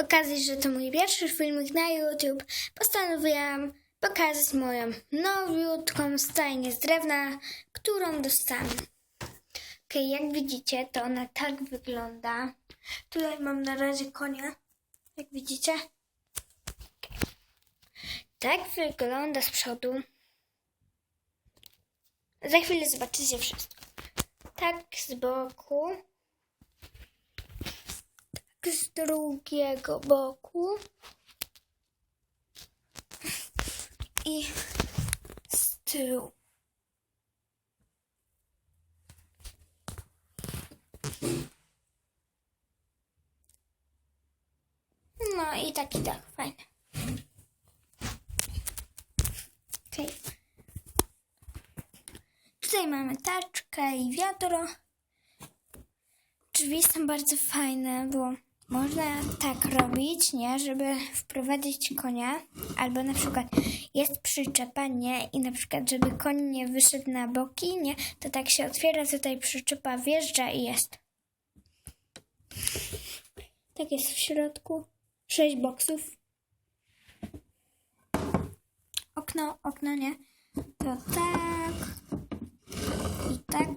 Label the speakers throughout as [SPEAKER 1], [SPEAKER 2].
[SPEAKER 1] Okazji, że to mój pierwszy filmik na YouTube, postanowiłam pokazać moją nowiutką stajnię z drewna, którą dostałam. Okej, jak widzicie, to ona tak wygląda. Tutaj mam na razie konia, jak widzicie. Tak wygląda z przodu. Za chwilę zobaczycie wszystko. Tak z boku. Z drugiego boku. I z tyłu. No i tak i tak, fajne. Okej. Tutaj mamy taczkę i wiadro. Drzwi są bardzo fajne, bo można tak robić, nie, żeby wprowadzić konia, albo na przykład jest przyczepa, nie, i na przykład, żeby koń nie wyszedł na boki, nie, to tak się otwiera, tutaj przyczepa wjeżdża i jest. Tak jest w środku. Sześć boksów. Okno, okno, nie? To tak. I tak.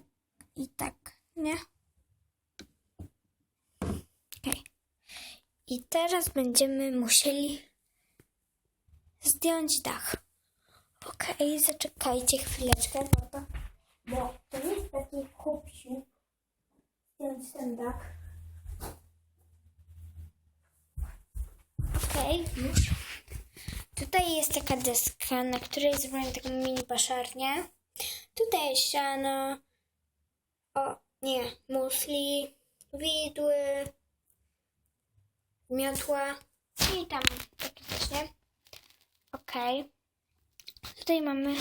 [SPEAKER 1] I tak, nie? Okej. I teraz będziemy musieli zdjąć dach. Okej, zaczekajcie chwileczkę, bo to, bo to jest taki chłopsiu. Zdjąć ten dach. Okej, już. Tutaj jest taka deska, na której zrobiłem taką mini paszarnię. Tutaj jest siano. O, nie, musli, widły, miotła i tam takie nie? Okej. Tutaj mamy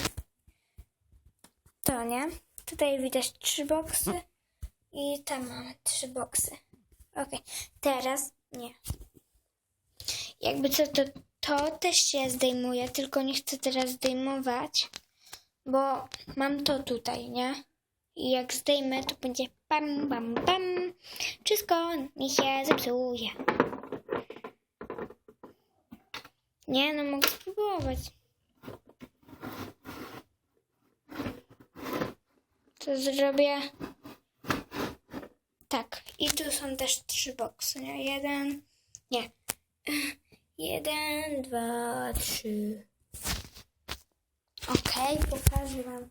[SPEAKER 1] to, nie? Tutaj widać trzy boksy i tam mamy trzy boksy. Okej, teraz nie. Jakby co, to, to też się zdejmuje, tylko nie chcę teraz zdejmować, bo mam to tutaj, nie? I jak zdejmę, to będzie pam, pam, pam. Wszystko mi się zepsuje. Nie, no mogę spróbować. To zrobię tak. I tu są też trzy boksy, nie? Jeden, nie. Jeden, dwa, trzy. Okej, pokażę wam.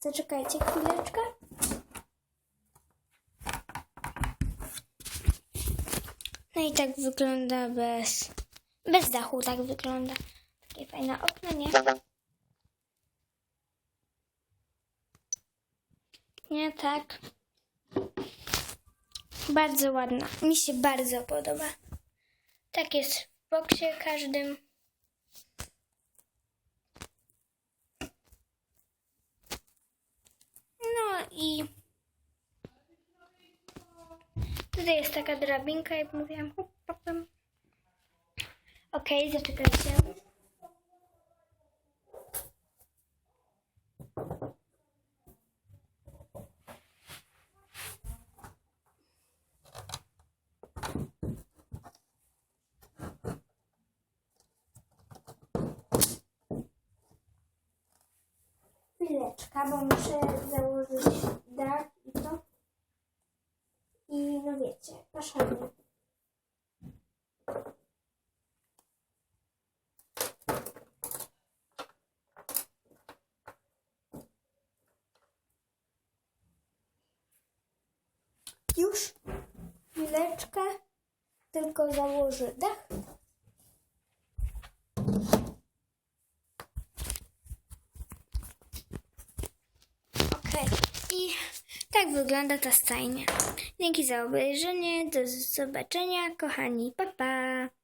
[SPEAKER 1] Zaczekajcie chwileczkę. No i tak wygląda bez, bez dachu, tak wygląda. Takie fajne okno, nie? Nie, tak. Bardzo ładna. Mi się bardzo podoba. Tak jest w boksie każdym. No i tutaj jest taka drabinka, jak mówiłam. Hop, hop. Okej, zaczekajcie. Chwileczka, bo muszę założyć dach i. I no wiecie, paszarnię. Już chwileczkę, tylko założę dach. Okej. I tak wygląda ta stajnia. Dzięki za obejrzenie. Do zobaczenia, kochani. Pa, pa.